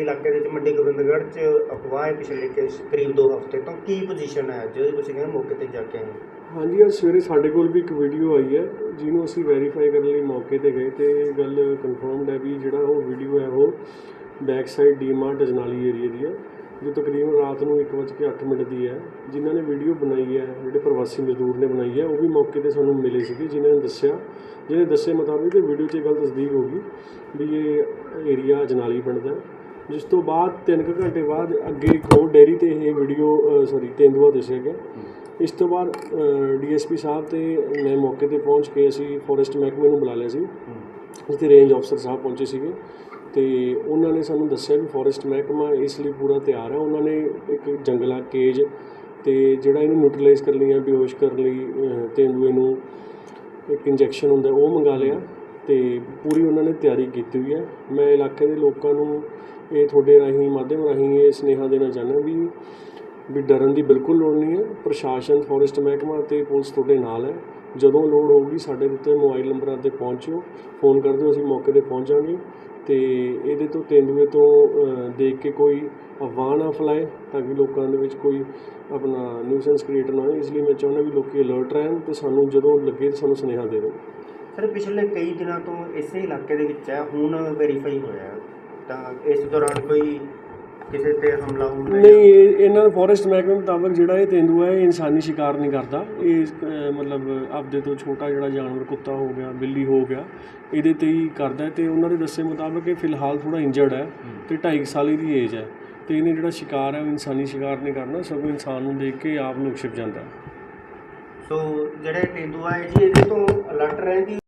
ਇਲਾਕੇ ਦੇ ਵਿੱਚ ਮੰਡੀ ਗੋਬਿੰਦਗੜ੍ਹ 'ਚ ਅਫਵਾਹ ਹੈ ਪਿਛਲੇ ਕਿ ਕਰੀਬ 2 ਹਫ਼ਤੇ ਤੋਂ ਕੀ ਪੋਜੀਸ਼ਨ ਹੈ ਜਦੋਂ ਤੁਸੀਂ ਕਹਿੰਦੇ ਮੌਕੇ ਤੇ ਜਾ ਕੇ ਆਏ ਹੋ? ਹਾਂਜੀ, ਅੱਜ ਸਵੇਰੇ ਸਾਡੇ ਕੋਲ ਵੀ ਇੱਕ ਵੀਡੀਓ ਆਈ ਹੈ, ਜਿਹਨੂੰ ਅਸੀਂ ਵੈਰੀਫਾਈ ਕਰਨ ਲਈ ਮੌਕੇ ਤੇ ਗਏ ਤੇ ਇਹ ਗੱਲ ਕਨਫਰਮਡ ਹੈ ਵੀ ਜਿਹੜਾ ਉਹ ਵੀਡੀਓ ਹੈ ਉਹ back side DMart Ajnali area ਦੀ ਹੈ, ਜੋ ਤਕਰੀਬਨ ਰਾਤ ਨੂੰ 1:08 ਮਿੰਟ ਦੀ ਹੈ ਜਿਨ੍ਹਾਂ ਨੇ ਵੀਡੀਓ ਬਣਾਈ ਹੈ, ਜਿਹੜੇ ਪ੍ਰਵਾਸੀ ਮਜ਼ਦੂਰ ਨੇ ਬਣਾਈ ਹੈ, ਉਹ ਵੀ ਮੌਕੇ ਤੇ ਸਾਨੂੰ ਮਿਲੇ ਸੀਗੇ, ਜਿਨ੍ਹਾਂ ਨੇ ਦੱਸਿਆ, ਜਿਹਨੇ ਦੱਸੇ ਮੁਤਾਬਿਕ ਇਹ ਵੀਡੀਓ 'ਚ ਇਹ ਗੱਲ ਤਸਦੀਕ ਹੋ ਗਈ ਵੀ ਇਹ ਏਰੀਆ ਅਜਨਾਲੀ ਪਿੰਡ ਦਾ ਹੈ। ਜਿਸ ਤੋਂ ਬਾਅਦ 3 ਘੰਟੇ ਬਾਅਦ ਅੱਗੇ ਇੱਕ ਹੋਰ ਡੇਅਰੀ ਤੇ ਇਹ ਵੀਡੀਓ ਸੌਰੀ ਤੇਂਦੂਆ ਦੱਸਿਆ ਗਿਆ ਇਸ ਤੋਂ ਬਾਅਦ ਡੀਐਸਪੀ ਸਾਹਿਬ ਤੇ ਮੈਂ ਮੌਕੇ ਤੇ ਪਹੁੰਚ ਕੇ ਅਸੀਂ ਫੋਰੈਸਟ ਮਹਿਕਮੇ ਨੂੰ ਬੁਲਾ ਲਿਆ ਸੀ। ਜਿੱਥੇ ਰੇਂਜ ਅਫਸਰ ਸਾਹਿਬ ਪਹੁੰਚੇ ਸੀਗੇ ਤੇ ਉਹਨਾਂ ਨੇ ਸਾਨੂੰ ਦੱਸਿਆ ਵੀ ਫੋਰੈਸਟ ਮਹਿਕਮਾ ਇਸ ਲਈ ਪੂਰਾ ਤਿਆਰ ਹੈ। ਉਹਨਾਂ ਨੇ ਇੱਕ ਜੰਗਲਾ ਕੇਜ ਤੇ ਜਿਹੜਾ ਇਹਨੂੰ ਨਿਊਟਰਲਾਈਜ਼ ਕਰਨ ਲਈ ਜਾਂ ਬੇਹੋਸ਼ ਕਰਨ ਲਈ ਤੇਂਦੂਏ ਨੂੰ ਇੱਕ ਇੰਜੈਕਸ਼ਨ ਹੁੰਦਾ ਉਹ ਮੰਗਾ ਲਿਆ ਤੇ ਪੂਰੀ ਉਹਨਾਂ ਨੇ ਤਿਆਰੀ ਕੀਤੀ ਹੋਈ ਹੈ। ਮੈਂ ਇਲਾਕੇ ਦੇ ਲੋਕਾਂ ਨੂੰ ਇਹ ਤੁਹਾਡੇ ਰਾਹੀਂ, ਮਾਧਿਅਮ ਰਾਹੀਂ ਇਹ ਸੁਨੇਹਾ ਦੇਣਾ ਚਾਹੁੰਦਾ ਵੀ ਵੀ ਡਰਨ ਦੀ ਬਿਲਕੁਲ ਲੋੜ ਨਹੀਂ ਹੈ। ਪ੍ਰਸ਼ਾਸਨ, ਫੋਰੈਸਟ ਮਹਿਕਮਾ ਤੇ ਪੁਲਿਸ ਤੁਹਾਡੇ ਨਾਲ ਹੈ। ਜਦੋਂ ਲੋੜ ਹੋਊਗੀ ਸਾਡੇ ਦਿੱਤੇ ਮੋਬਾਈਲ ਨੰਬਰਾਂ ਤੇ ਪਹੁੰਚਿਓ। ਫੋਨ ਕਰ ਦਿਓ, ਅਸੀਂ ਮੌਕੇ ਤੇ ਪਹੁੰਚਾਂਗੇ। ਤੇ ਇਹਦੇ ਤੋਂ ਤੇਂਦੂਏ ਤੋਂ ਦੇਖ ਕੇ ਕੋਈ ਅਫਵਾਹ ਨਾ ਫੈਲਾਏ ਤਾਂ ਕਿ ਲੋਕਾਂ ਦੇ ਵਿੱਚ ਕੋਈ ਆਪਣਾ ਨਿਊਸੈਂਸ ਕ੍ਰੀਏਟ ਨਾ ਹੋਏ। ਇਸ ਲਈ ਮੈਂ ਚਾਹੁੰਦਾ ਵੀ ਲੋਕੀ ਅਲਰਟ ਰਹਿਣ ਤੇ ਸਾਨੂੰ ਜਦੋਂ ਲੱਗੇ ਤਾਂ ਸਾਨੂੰ ਸੁਨੇਹਾ ਦੇ ਦਿਓ। ਸਰ, ਪਿਛਲੇ ਕਈ ਦਿਨਾਂ ਤੋਂ ਇਸੇ ਇਲਾਕੇ ਦੇ ਵਿੱਚ ਹੈ, ਹੁਣ ਵੈਰੀਫਾਈ ਹੋਇਆ ਤਾਂ ਇਸ ਦੌਰਾਨ ਕੋਈ ਕਿਸੇ ਤੇ ਹਮਲਾ ਹੁੰਦਾ ਨਹੀਂ ਇਹ- ਇਹਨਾਂ ਦਾ ਫੋਰੈਸਟ ਮਹਿਕਮੇ ਮੁਤਾਬਕ ਜਿਹੜਾ ਇਹ ਤੇਂਦੂਆ ਹੈ ਇਹ ਇਨਸਾਨੀ ਸ਼ਿਕਾਰ ਨਹੀਂ ਕਰਦਾ। ਇਹ ਅਹ, ਮਤਲਬ ਆਪਦੇ ਤੋਂ ਛੋਟਾ ਜਿਹੜਾ ਜਾਨਵਰ ਕੁੱਤਾ ਹੋ ਗਿਆ ਬਿੱਲੀ ਹੋ ਗਿਆ ਇਹਦੇ ਤੇ ਹੀ ਕਰਦਾ ਹੈ ਤੇ ਉਹਨਾਂ ਦੇ ਦੱਸੇ ਮੁਤਾਬਕ ਇਹ ਫਿਲਹਾਲ ਥੋੜਾ ਇੰਜਰਡ ਹੈ ਤੇ 2.5 ਸਾਲ ਦੀ ਏਜ ਹੈ ਤੇ ਇਹਨੇ ਜਿਹੜਾ ਸ਼ਿਕਾਰ ਹੈ ਉਹ ਇਨਸਾਨੀ ਸ਼ਿਕਾਰ ਨਹੀਂ ਕਰਨਾ ਸਗੋਂ ਇਨਸਾਨ ਨੂੰ ਦੇਖ ਕੇ ਆਪ ਨੂੰ ਛਿਪ ਜਾਂਦਾ ਹੈ। ਸੋ ਜਿਹੜੇ ਤੇਂਦੂਆ ਹੈ ਜੀ ਇਹਦੇ ਤੋਂ ਅਲਰਟ ਰਹਿਣ ਦੀ